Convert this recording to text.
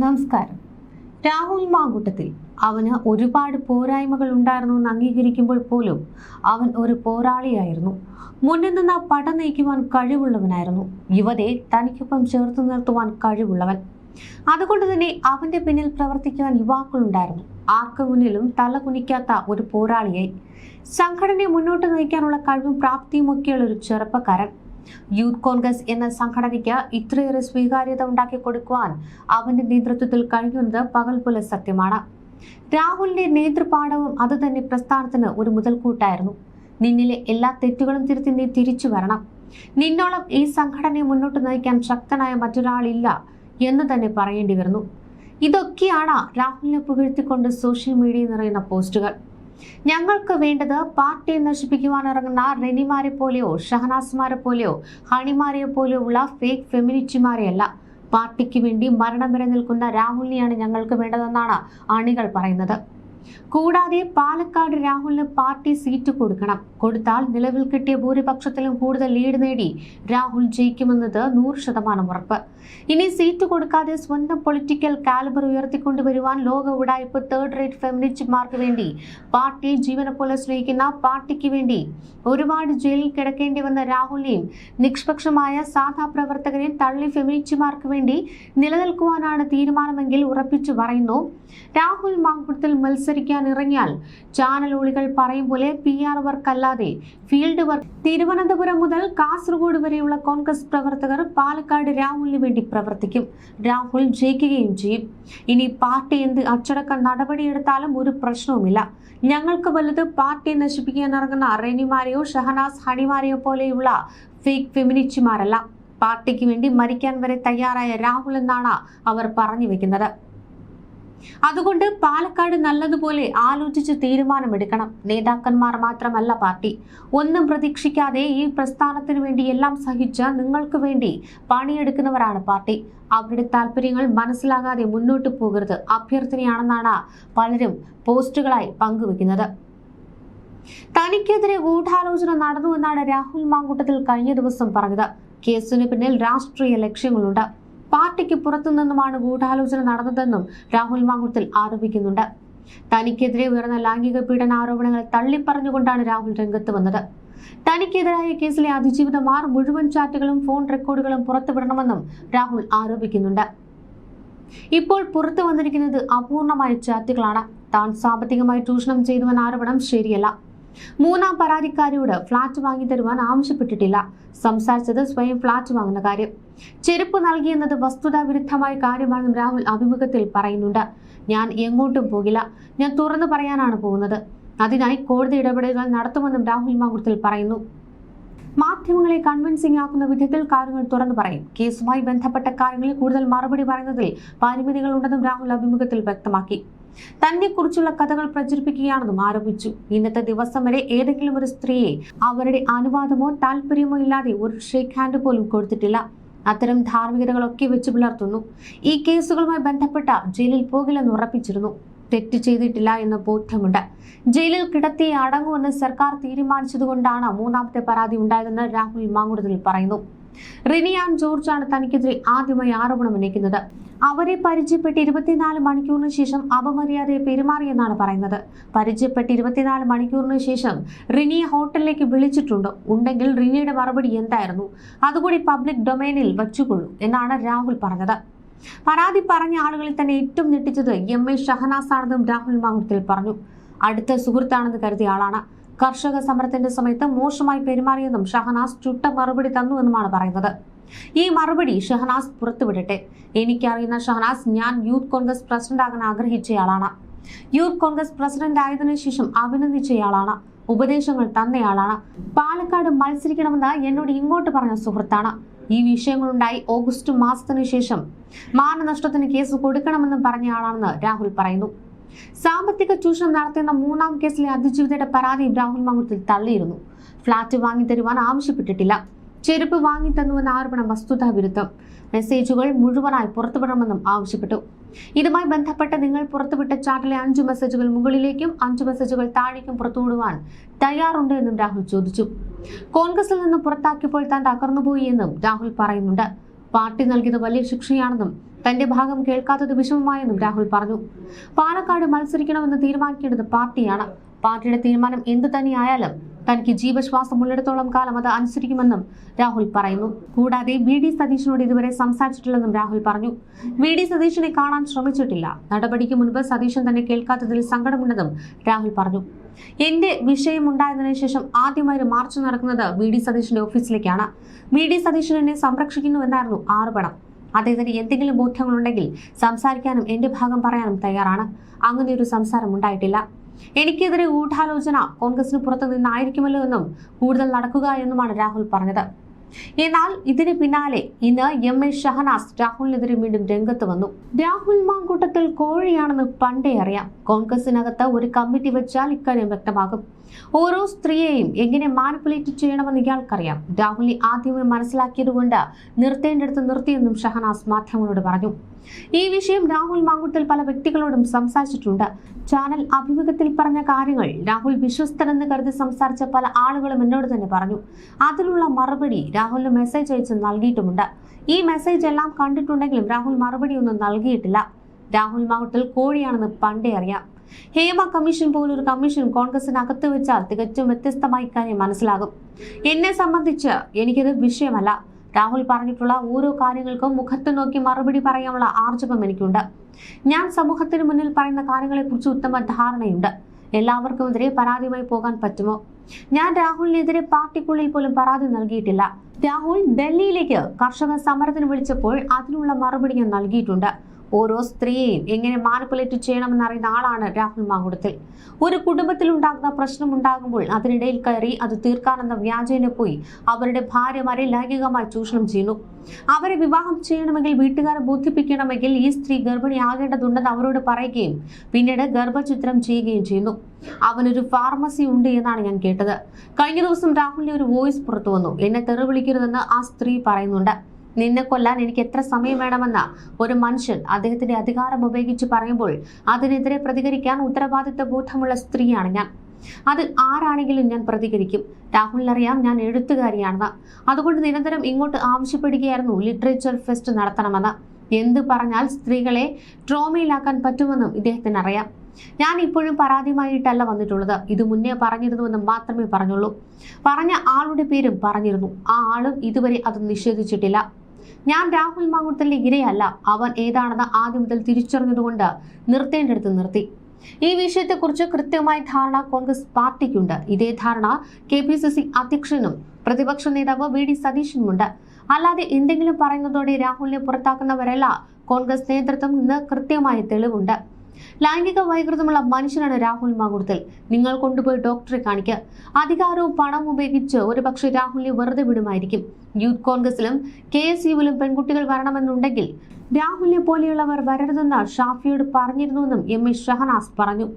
നമസ്കാരം. രാഹുൽ മാങ്കൂട്ടത്തിൽ അവന് ഒരുപാട് പോരായ്മകൾ ഉണ്ടായിരുന്നു എന്ന് അംഗീകരിക്കുമ്പോൾ പോലും അവൻ ഒരു പോരാളിയായിരുന്നു. മുന്നിൽ നിന്ന് പട നയിക്കുവാൻ കഴിവുള്ളവനായിരുന്നു. യുവതയെ തനിക്കൊപ്പം ചേർത്ത് നിർത്തുവാൻ കഴിവുള്ളവൻ. അതുകൊണ്ട് തന്നെ അവന്റെ പിന്നിൽ പ്രവർത്തിക്കുവാൻ യുവാക്കളുണ്ടായിരുന്നു. ആർക്കു മുന്നിലും തല കുനിക്കാത്ത ഒരു പോരാളിയായി. സംഘടനയെ മുന്നോട്ട് നയിക്കാനുള്ള കഴിവും പ്രാപ്തിയും ഒക്കെയുള്ള ഒരു ചെറുപ്പക്കാരൻ. യൂത്ത് കോൺഗ്രസ് എന്ന സംഘടനയ്ക്ക് ഇത്രയേറെ സ്വീകാര്യത ഉണ്ടാക്കി കൊടുക്കുവാൻ അവന്റെ നേതൃത്വത്തിൽ കഴിയുന്നത് പകൽ പോലെ സത്യമാണ്. രാഹുലിന്റെ നേതൃപാഠവും അതുതന്നെ പ്രസ്ഥാനത്തിന് ഒരു മുതൽക്കൂട്ടായിരുന്നു. നിന്നിലെ എല്ലാ തെറ്റുകളും തിരുത്തി നീ തിരിച്ചു വരണം. നിന്നോളം ഈ സംഘടനയെ മുന്നോട്ട് നയിക്കാൻ ശക്തനായ മറ്റൊരാളില്ല എന്ന് തന്നെ പറയേണ്ടി വരുന്നു. ഇതൊക്കെയാണ് രാഹുലിനെ പുകഴ്ത്തിക്കൊണ്ട് സോഷ്യൽ മീഡിയയിൽ നിറയുന്ന പോസ്റ്റുകൾ. ഞങ്ങൾക്ക് വേണ്ടത് പാർട്ടിയെ നശിപ്പിക്കുവാൻ ഇറങ്ങുന്ന റെനിമാരെ പോലെയോ ഷഹനാസ്മാരെ പോലെയോ ഹണിമാരെ പോലെയോ ഉള്ള ഫേക്ക് ഫെമിനിറ്റിമാരെയല്ല പാർട്ടിക്ക് വേണ്ടി മരണം വരെ നിൽക്കുന്ന രാഹുലിനെയാണ് ഞങ്ങൾക്ക് വേണ്ടതെന്നാണ് അണികൾ പറയുന്നത്. കൂടാതെ പാലക്കാട് രാഹുലിന് പാർട്ടി സീറ്റ് കൊടുക്കണം. കൊടുത്താൽ നിലവിൽ കിട്ടിയ ഭൂരിപക്ഷത്തിലും കൂടുതൽ ലീഡ് നേടി രാഹുൽ ജയിക്കുമെന്നത് നൂറ് ശതമാനം ഉറപ്പ്. ഇനി സീറ്റ് കൊടുക്കാതെ സ്വന്തം പൊളിറ്റിക്കൽ കാലിബർ ഉയർത്തിക്കൊണ്ടുവരുവാൻ ലോക ഉടായ്പ് തേർഡ് റേറ്റ് ഫെമിനിസ്റ്റ്മാർക്ക് വേണ്ടി പാർട്ടി ജീവനെ പോലെ സ്നേഹിക്കുന്ന പാർട്ടിക്ക് വേണ്ടി ഒരുപാട് ജയിലിൽ കിടക്കേണ്ടി വന്ന രാഹുലിനെയും നിഷ്പക്ഷമായ സാധാ പ്രവർത്തകരെയും തള്ളി ഫെമിനിസ്റ്റുമാർക്ക് വേണ്ടി നിലനിൽക്കുവാനാണ് തീരുമാനമെങ്കിൽ ഉറപ്പിച്ചു പറയുന്നു രാഹുൽ മാങ്കുളത്തിൽ മത്സരിക്കാൻ ഇറങ്ങിയാൽ ചാനലോളികൾ പറയും പോലെ പി ആർ വർക്ക് അല്ലാതെ ഫീൽഡ് വർക്ക് തിരുവനന്തപുരം മുതൽ കാസർഗോഡ് വരെയുള്ള കോൺഗ്രസ് പ്രവർത്തകർ പാലക്കാട് രാഹുലിന് വേണ്ടി പ്രവർത്തിക്കും. രാഹുൽ ജയിക്കുകയും ചെയ്യും. ഇനി പാർട്ടി എന്ത് അച്ചടക്ക നടപടിയെടുത്താലും ഒരു പ്രശ്നവുമില്ല. ഞങ്ങൾക്ക് വലുത് പാർട്ടി നശിപ്പിക്കാൻ ഇറങ്ങുന്ന റെനിമാരെയോ ഷഹനാസ് ഹണിമാരെയോ പോലെയുള്ള ഫേക്ക് ഫെമിനിസ്റ്റുമാരല്ല പാർട്ടിക്ക് വേണ്ടി മരിക്കാൻ വരെ തയ്യാറായ രാഹുൽ എന്നാണ് അവർ പറഞ്ഞു വെക്കുന്നത്. അതുകൊണ്ട് പാലക്കാട് നല്ലതുപോലെ ആലോചിച്ച് തീരുമാനമെടുക്കണം. നേതാക്കന്മാർ മാത്രമല്ല പാർട്ടി. ഒന്നും പ്രതീക്ഷിക്കാതെ ഈ പ്രസ്ഥാനത്തിന് വേണ്ടി എല്ലാം സഹിച്ച നിങ്ങൾക്ക് വേണ്ടി പണിയെടുക്കുന്നവരാണ് പാർട്ടി. അവരുടെ താല്പര്യങ്ങൾ മനസ്സിലാകാതെ മുന്നോട്ട് പോകരുത്. അഭ്യർത്ഥനയാണെന്നാണ് പലരും പോസ്റ്റുകളായി പങ്കുവെക്കുന്നത്. തനിക്കെതിരെ ഗൂഢാലോചന നടന്നുവെന്നാണ് രാഹുൽ മാങ്കൂട്ടത്തിൽ കഴിഞ്ഞ ദിവസം പറഞ്ഞത്. കേസിന് പിന്നിൽ രാഷ്ട്രീയ ലക്ഷ്യങ്ങളുണ്ട്. പാർട്ടിക്ക് പുറത്തുനിന്നുമാണ് ഗൂഢാലോചന നടന്നതെന്നും രാഹുൽ മാങ്കുത്തിൽ ആരോപിക്കുന്നുണ്ട്. തനിക്കെതിരെ ഉയർന്ന ലൈംഗിക പീഡന ആരോപണങ്ങൾ തള്ളിപ്പറഞ്ഞുകൊണ്ടാണ് രാഹുൽ രംഗത്ത് വന്നത്. തനിക്കെതിരായ കേസിലെ അതിജീവിതമാർ മുഴുവൻ ചാറ്റുകളും ഫോൺ റെക്കോർഡുകളും പുറത്തുവിടണമെന്നും രാഹുൽ ആരോപിക്കുന്നുണ്ട്. ഇപ്പോൾ പുറത്തു വന്നിരിക്കുന്നത് അപൂർണമായ ചാറ്റുകളാണ്. താൻ സാമ്പത്തികമായി ചൂഷണം ചെയ്തുവെന്ന ആരോപണം ശരിയല്ല. മൂന്നാം പരാതിക്കാരിയോട് ഫ്ളാറ്റ് വാങ്ങി തരുവാൻ ആവശ്യപ്പെട്ടിട്ടില്ല. സംസാരിച്ചത് സ്വയം ഫ്ളാറ്റ് വാങ്ങുന്ന കാര്യം. ചെരുപ്പ് നൽകിയെന്നത് വസ്തുതാ വിരുദ്ധമായ കാര്യമാണെന്നും രാഹുൽ അഭിമുഖത്തിൽ പറയുന്നുണ്ട്. ഞാൻ എങ്ങോട്ടും പോകില്ല. ഞാൻ തുറന്നു പറയാനാണ് പോകുന്നത്. അതിനായി കോടതി ഇടപെടലുകൾ നടത്തുമെന്നും രാഹുൽ മാങ്കുളത്തിൽ പറയുന്നു. മാധ്യമങ്ങളെ കൺവിൻസിംഗ് ആക്കുന്ന വിധത്തിൽ കാര്യങ്ങൾ തുറന്നു പറയും. കേസുമായി ബന്ധപ്പെട്ട കാര്യങ്ങളിൽ കൂടുതൽ മറുപടി പറയുന്നതിൽ പരിമിതികൾ ഉണ്ടെന്നും രാഹുൽ അഭിമുഖത്തിൽ വ്യക്തമാക്കി. തന്നെ കുറിച്ചുള്ള കഥകൾ പ്രചരിപ്പിക്കുകയാണെന്നും ആരോപിച്ചു. ഇന്നത്തെ ദിവസം വരെ ഏതെങ്കിലും ഒരു സ്ത്രീയെ അവരുടെ അനുവാദമോ താല്പര്യമോ ഇല്ലാതെ ഒരു ഷേക്ക് ഹാൻഡ് പോലും കൊടുത്തിട്ടില്ല. അത്തരം ധാർമ്മികതകളൊക്കെ വെച്ച് പുലർത്തുന്നു ഈ കേസുകളുമായി ബന്ധപ്പെട്ട ജയിലിൽ പോകില്ലെന്ന് ഉറപ്പിച്ചിരുന്നു. തെറ്റ് ചെയ്തിട്ടില്ല എന്ന ബോധ്യമുണ്ട്. ജയിലിൽ കിടത്തി അടങ്ങുമെന്ന് സർക്കാർ തീരുമാനിച്ചതുകൊണ്ടാണ് മൂന്നാമത്തെ പരാതി ഉണ്ടായതെന്ന് രാഹുൽ മാങ്കുടത്തിൽ പറയുന്നു. റിനിയാൻ ജോർജാണ് തനിക്കെതിരെ ആദ്യമായി ആരോപണം ഉന്നയിക്കുന്നത്. അവരെ പരിചയപ്പെട്ട് ഇരുപത്തിനാല് മണിക്കൂറിന് ശേഷം അപമര്യാദയെ പെരുമാറിയെന്നാണ് പറയുന്നത്. പരിചയപ്പെട്ട് ഇരുപത്തിനാല് മണിക്കൂറിന് ശേഷം റിനിയെ ഹോട്ടലിലേക്ക് വിളിച്ചിട്ടുണ്ട്. ഉണ്ടെങ്കിൽ റിനിയുടെ മറുപടി എന്തായിരുന്നു? അതുകൂടി പബ്ലിക് ഡൊമൈനിൽ വച്ചുകൊള്ളൂ എന്നാണ് രാഹുൽ പറഞ്ഞത്. പരാതി പറഞ്ഞ ആളുകളിൽ തന്നെ ഏറ്റവും ഞെട്ടിച്ചത് എം എ ഷഹനാസ് ആണെന്നും രാഹുൽ മാങ്കുളത്തിൽ പറഞ്ഞു. അടുത്ത സുഹൃത്താണെന്ന് കരുതിയ ആളാണ്. കർഷക സമരത്തിന്റെ സമയത്ത് മോശമായി പെരുമാറിയെന്നും ഷഹനാസ് ചുട്ട മറുപടി തന്നുവെന്നുമാണ് പറയുന്നത്. ഈ മറുപടി ഷഹനാസ് പുറത്തുവിടട്ടെ. എനിക്കറിയുന്ന ഷഹനാസ് ഞാൻ യൂത്ത് കോൺഗ്രസ് പ്രസിഡന്റ് ആകാൻ ആഗ്രഹിച്ചയാളാണ്. യൂത്ത് കോൺഗ്രസ് പ്രസിഡന്റ് ആയതിനു ശേഷം അഭിനന്ദിച്ചയാളാണ്. ഉപദേശങ്ങൾ തന്നയാളാണ്. പാലക്കാട് മത്സരിക്കണമെന്ന് എന്നോട് ഇങ്ങോട്ട് പറഞ്ഞ സുഹൃത്താണ്. ഈ വിഷയങ്ങളുണ്ടായി ഓഗസ്റ്റ് മാസത്തിനു ശേഷം. മാനനഷ്ടത്തിന് കേസ് കൊടുക്കണമെന്നും പറഞ്ഞയാളാണെന്ന് രാഹുൽ പറയുന്നു. സാമ്പത്തിക ചൂഷണം നടത്തുന്ന മൂന്നാം കേസിലെ അതിജീവിതയുടെ പരാതി രാഹുൽ മാങ്കുത്തിൽ തള്ളിയിരുന്നു. ഫ്ളാറ്റ് വാങ്ങി തരുവാൻ ആവശ്യപ്പെട്ടിട്ടില്ല. ചെരുപ്പ് വാങ്ങി തന്നുവെന്ന ആരോപണം വസ്തുതാ വിരുദ്ധം. മെസ്സേജുകൾ മുഴുവനായി പുറത്തുവിടണമെന്നും ആവശ്യപ്പെട്ടു. ഇതുമായി ബന്ധപ്പെട്ട് നിങ്ങൾ പുറത്തുവിട്ട ചാർട്ടിലെ അഞ്ചു മെസ്സേജുകൾ മുകളിലേക്കും അഞ്ചു മെസ്സേജുകൾ താഴേക്കും പുറത്തുവിടുവാൻ തയ്യാറുണ്ട് എന്നും രാഹുൽ ചോദിച്ചു. കോൺഗ്രസിൽ നിന്ന് പുറത്താക്കിയപ്പോൾ താൻ തകർന്നുപോയി എന്നും രാഹുൽ പറയുന്നുണ്ട്. പാർട്ടി നൽകിയത് വലിയ ശിക്ഷയാണെന്നും തന്റെ ഭാഗം കേൾക്കാത്തത് വിഷമമായെന്നും രാഹുൽ പറഞ്ഞു. പാലക്കാട് മത്സരിക്കണമെന്ന് തീരുമാനിക്കേണ്ടത് പാർട്ടിയാണ്. പാർട്ടിയുടെ തീരുമാനം എന്തു തന്നെയായാലും തനിക്ക് ജീവശ്വാസമുള്ളിടത്തോളം കാലം അത് അനുസരിക്കുമെന്നും രാഹുൽ പറയുന്നു. കൂടാതെ വി ഡി സതീഷിനോട് ഇതുവരെ സംസാരിച്ചിട്ടില്ലെന്നും രാഹുൽ പറഞ്ഞു. വി ഡി സതീഷിനെ കാണാൻ ശ്രമിച്ചിട്ടില്ല. നടപടിക്ക് മുൻപ് സതീശൻ തന്നെ കേൾക്കാത്തതിൽ സങ്കടമുണ്ടെന്നും രാഹുൽ പറഞ്ഞു. എന്റെ വിഷയം ഉണ്ടായതിനു ശേഷം ആദ്യമായി ഒരു മാർച്ച് നടക്കുന്നത് വി ഡി സതീഷിന്റെ ഓഫീസിലേക്കാണ്. വി ഡി സതീശൻ എന്നെ സംരക്ഷിക്കുന്നുവെന്നായിരുന്നു ആരോപണം അദ്ദേഹത്തിന് എന്തെങ്കിലും ബോധ്യങ്ങളുണ്ടെങ്കിൽ സംസാരിക്കാനും എന്റെ ഭാഗം പറയാനും തയ്യാറാണ്. അങ്ങനെ ഒരു സംസാരം ഉണ്ടായിട്ടില്ല. എനിക്കെതിരെ ഗൂഢാലോചന കോൺഗ്രസിന് പുറത്തു നിന്നായിരിക്കുമല്ലോ എന്നും കൂടുതൽ നടക്കുക എന്നുമാണ് രാഹുൽ പറഞ്ഞത്. എന്നാൽ ഇതിന് പിന്നാലെ ഇന്ന് എം എ ഷഹനാസ് രാഹുലിനെതിരെ വീണ്ടും രംഗത്ത് വന്നു. രാഹുൽ മാങ്കൂട്ടത്തിൽ കോഴിയാണെന്ന് പണ്ടേ അറിയാം. കോൺഗ്രസിനകത്ത് ഒരു കമ്മിറ്റി വെച്ചാൽ ഇക്കാര്യം വ്യക്തമാകും. ഓരോ സ്ത്രീയെയും എങ്ങനെ മാനിപ്പുലേറ്റ് ചെയ്യണമെന്ന് ഇയാൾക്കറിയാം. രാഹുലിനെ ആദ്യമേ മനസ്സിലാക്കിയതുകൊണ്ട് നിർത്തേണ്ടടുത്ത് നിർത്തിയെന്നും ഷഹനാസ് മാധ്യമങ്ങളോട് പറഞ്ഞു. ഈ വിഷയം രാഹുൽ മാങ്കുട്ടൽ പല വ്യക്തികളോടും സംസാരിച്ചിട്ടുണ്ട്. ചാനൽ അഭിമുഖത്തിൽ പറഞ്ഞ കാര്യങ്ങൾ രാഹുൽ വിശ്വസ്തനെന്ന് കരുതി സംസാരിച്ച പല ആളുകളും എന്നോട് തന്നെ പറഞ്ഞു. അതിലുള്ള മറുപടി രാഹുലിന് മെസ്സേജ് അയച്ച് നൽകിയിട്ടുമുണ്ട്. ഈ മെസ്സേജ് എല്ലാം കണ്ടിട്ടുണ്ടെങ്കിലും രാഹുൽ മറുപടി ഒന്നും നൽകിയിട്ടില്ല. രാഹുൽ മാങ്കുട്ടൽ കോഴിയാണെന്ന് പണ്ടേ അറിയാം. ഹേമ കമ്മീഷൻ പോലൊരു കമ്മീഷൻ കോൺഗ്രസിനകത്ത് വെച്ചാൽ തികച്ചും വ്യത്യസ്തമായി കാര്യം മനസ്സിലാകും. എന്നെ സംബന്ധിച്ച് എനിക്കത് വിഷയമല്ല. രാഹുൽ പറഞ്ഞിട്ടുള്ള ഓരോ കാര്യങ്ങൾക്കും മുഖത്ത് നോക്കി മറുപടി പറയാനുള്ള ആർജവം എനിക്കുണ്ട്. ഞാൻ സമൂഹത്തിന് മുന്നിൽ പറയുന്ന കാര്യങ്ങളെക്കുറിച്ച് ഉത്തമ ധാരണയുണ്ട്. എല്ലാവർക്കും എല്ലാവർക്കുമെതിരെ പരാതിയുമായി പോകാൻ പറ്റുമോ? ഞാൻ രാഹുലിനെതിരെ പാർട്ടിക്കുള്ളിൽ പോലും പരാതി നൽകിയിട്ടില്ല. രാഹുൽ ഡൽഹിയിലേക്ക് കർഷക സമരത്തിന് വിളിച്ചപ്പോൾ അതിനുള്ള മറുപടി ഞാൻ നൽകിയിട്ടുണ്ട്. ഓരോ സ്ത്രീയെയും എങ്ങനെ മാനിപ്പുലേറ്റ് ചെയ്യണമെന്ന് അറിയുന്ന ആളാണ് രാഹുൽ മാങ്കുടത്തിൽ. ഒരു കുടുംബത്തിൽ ഉണ്ടാകുന്ന പ്രശ്നം ഉണ്ടാകുമ്പോൾ അതിനിടയിൽ കയറി അത് തീർക്കാനെന്ന വ്യാജേന പോയി അവരുടെ ഭാര്യമാരെ ലൈംഗികമായി ചൂഷണം ചെയ്യുന്നു. അവരെ വിവാഹം ചെയ്യണമെങ്കിൽ വീട്ടുകാരെ ബോധിപ്പിക്കണമെങ്കിൽ ഈ സ്ത്രീ ഗർഭിണിയാകേണ്ടതുണ്ടെന്ന് അവരോട് പറയുകയും പിന്നീട് ഗർഭചിത്രം ചെയ്യുകയും ചെയ്യുന്നു. അവനൊരു ഫാർമസി ഉണ്ട് എന്നാണ് ഞാൻ കേട്ടത്. കഴിഞ്ഞ ദിവസം രാഹുലിന്റെ ഒരു വോയിസ് പുറത്തു വന്നു എന്നെ തെറി വിളിക്കരുതെന്ന് ആ സ്ത്രീ പറയുന്നുണ്ട്. നിന്നെ കൊല്ലാൻ എനിക്ക് എത്ര സമയം വേണമെന്ന് ഒരു മനുഷ്യൻ അദ്ദേഹത്തിന്റെ അധികാരം ഉപയോഗിച്ച് പറയുമ്പോൾ അതിനെതിരെ പ്രതികരിക്കാൻ ഉത്തരവാദിത്വ ബോധമുള്ള സ്ത്രീയാണ് ഞാൻ. അത് ആരാണെങ്കിലും ഞാൻ പ്രതികരിക്കും. രാഹുലിനറിയാം ഞാൻ എഴുത്തുകാരിയാണെന്ന്. അതുകൊണ്ട് നിരന്തരം ഇങ്ങോട്ട് ആവശ്യപ്പെടുകയായിരുന്നു ലിറ്ററേച്ചർ ഫെസ്റ്റ് നടത്തണമെന്ന്. എന്ത് പറഞ്ഞാൽ സ്ത്രീകളെ ട്രോമയിലാക്കാൻ പറ്റുമെന്നും ഇദ്ദേഹത്തിന് അറിയാം. ഞാൻ ഇപ്പോഴും പരാതിയുമായിട്ടല്ല വന്നിട്ടുള്ളത്. ഇത് മുന്നേ പറഞ്ഞിരുന്നുവെന്ന് മാത്രമേ പറഞ്ഞുള്ളൂ. പറഞ്ഞ ആളുടെ പേരും പറഞ്ഞിരുന്നു. ആ ആളും ഇതുവരെ അത് നിഷേധിച്ചിട്ടില്ല. ഞാൻ രാഹുൽ മാങ്കുട്ടലിന്റെ ഇരയല്ല. അവൻ ഏതാണെന്ന് ആദ്യം മുതൽ തിരിച്ചറിഞ്ഞതുകൊണ്ട് നിർത്തേണ്ടടുത്ത് നിർത്തി. ഈ വിഷയത്തെക്കുറിച്ച് കൃത്യമായ ധാരണ കോൺഗ്രസ് പാർട്ടിക്കുണ്ട്. ഇതേ ധാരണ കെ പി സി സി അധ്യക്ഷനും പ്രതിപക്ഷ നേതാവ് വി ഡി സതീശനുമുണ്ട്. അല്ലാതെ എന്തെങ്കിലും പറയുന്നതോടെ രാഹുലിനെ പുറത്താക്കുന്നവരല്ല കോൺഗ്രസ് നേതൃത്വം ഇന്ന് കൃത്യമായ തെളിവുണ്ട്. ലൈംഗിക വൈകൃതമുള്ള മനുഷ്യനാണ് രാഹുൽ മാങ്കുടത്തിൽ. നിങ്ങൾ കൊണ്ടുപോയി ഡോക്ടറെ കാണിക്കുക അധികാരവും പണവും ഉപയോഗിച്ച് ഒരുപക്ഷെ രാഹുലിനെ വെറുതെ വിടുമായിരിക്കും. യൂത്ത് കോൺഗ്രസിലും കെ എസ് യുവിലും പെൺകുട്ടികൾ വരണമെന്നുണ്ടെങ്കിൽ രാഹുലിനെ പോലെയുള്ളവർ വരരുതെന്ന് ഷാഫിയോട് പറഞ്ഞിരുന്നുവെന്നും എം എ ഷഹനാസ് പറഞ്ഞു.